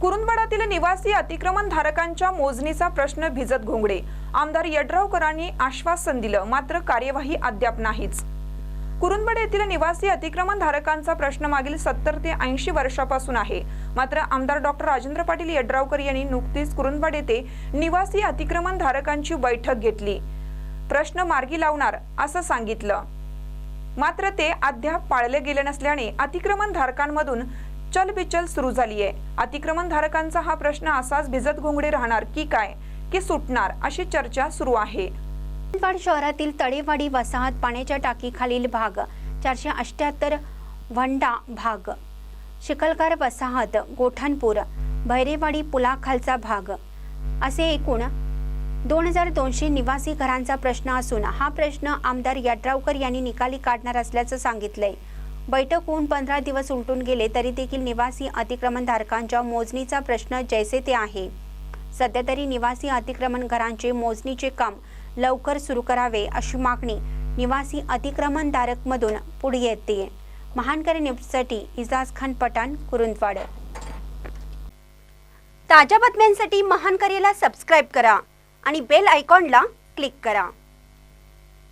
कुरुंदवाडातील निवासी अतिक्रमण धारकांच्या मोजणीचा प्रश्न भिजत घोंगडे. आमदार यड्रावकरांनी आश्वासन दिलं मात्र कार्यवाही अद्याप नाहीच. कुरुंदवाड येथील निवासी अतिक्रमण धारकांचा प्रश्न मागील सत्तर ते ऐंशी वर्षापासून आहे. मात्र आमदार डॉक्टर राजेंद्र पाटील यड्रावकर यांनी नुकतीच कुरुंदवाड येथे निवासी अतिक्रमण धारकांची बैठक घेतली. प्रश्न मार्गी लावणार असं सांगितलं. मात्र ते अद्याप पाळले गेले नसल्याने अतिक्रमण धारकांमधून चलबिचल सुरू झाली आहे अतिक्रमण धारकांचा हा प्रश्न असाच भिजत घोंगडे राहणार की काय की सुटणार अशी चर्चा सुरू आहे. शहरातील तळेवाडी वसाहत पाण्याच्या टाकीखालील भाग चारशे अष्ट्याहत्तर वंडा भाग. शिकलकार वसाहत गोठणपूर भैरेवाडी पुलाखालचा भाग. असे एकूण दोन हजार दोनशे निवासी घरांचा प्रश्न असून हा प्रश्न आमदार यड्रावकर यांनी निकाली काढणार असल्याचं सांगितलंय. बैठक होऊन पंधरा दिवस उलटून गेले तरी देखील निवासी अतिक्रमणधारकांच्या मोजणीचा प्रश्न जैसे ते आहे. सध्या तरी निवासी अतिक्रमण घरांचे मोजणीचे काम लवकर सुरू करावे अशी मागणी निवासी अतिक्रमणधारक मधून पुढे येते. महानकरी न्यूजसाठी इजाज खान पठाण कुरुंदवाड. ताज्या बातम्यांसाठी महानकरेला सबस्क्राईब करा आणि बेल आयकॉनला क्लिक करा.